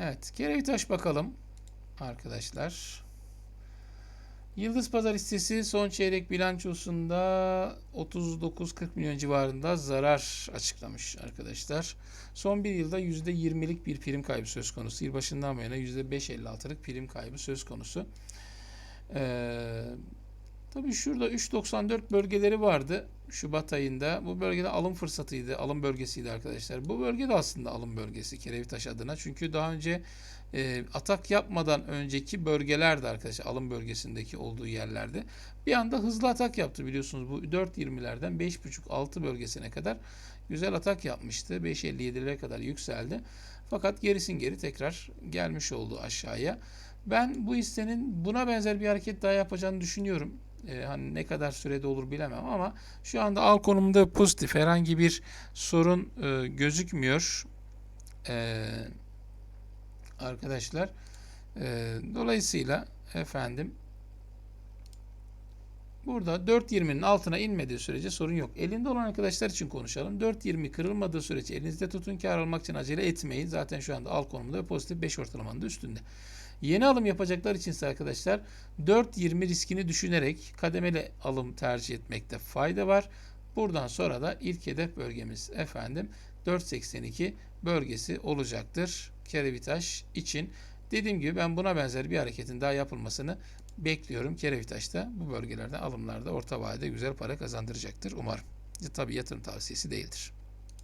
Evet. Kerevitaş bakalım arkadaşlar. Yıldız Pazar hissesi son çeyrek bilançosunda 39-40 milyon civarında zarar açıklamış arkadaşlar. Son bir yılda %20'lik bir prim kaybı söz konusu. Yılbaşından bu yana %5.56'lık prim kaybı söz konusu. Ee, tabii şurada 3.94 bölgeleri vardı Şubat ayında. Bu bölgede alım fırsatıydı, alım bölgesiydi arkadaşlar. Bu bölge de aslında alım bölgesi Kerevitaş adına. Çünkü daha önce e, atak yapmadan önceki bölgelerde arkadaşlar alım bölgesindeki olduğu yerlerde bir anda hızlı atak yaptı biliyorsunuz bu 4.20'lerden 5.5-6 bölgesine kadar güzel atak yapmıştı 5.57'lere kadar yükseldi fakat gerisin geri tekrar gelmiş oldu aşağıya ben bu hissenin buna benzer bir hareket daha yapacağını düşünüyorum Ee, hani ne kadar sürede olur bilemem ama şu anda al konumunda pozitif herhangi bir sorun e, gözükmüyor Ee, arkadaşlar. Ee, dolayısıyla efendim burada 4.20'nin altına inmediği sürece sorun yok. Elinde olan arkadaşlar için konuşalım. 4.20 kırılmadığı sürece elinizde tutun kar almak için acele etmeyin. Zaten şu anda al konumunda ve pozitif 5 ortalamanın üstünde. Yeni alım yapacaklar içinse arkadaşlar 4.20 riskini düşünerek kademeli alım tercih etmekte fayda var. Buradan sonra da ilk hedef bölgemiz efendim 4.82 bölgesi olacaktır. Kerevitaş için. Dediğim gibi ben buna benzer bir hareketin daha yapılmasını bekliyorum. Kerevitaş'ta bu bölgelerde alımlarda orta vadede güzel para kazandıracaktır umarım. Tabii yatırım tavsiyesi değildir.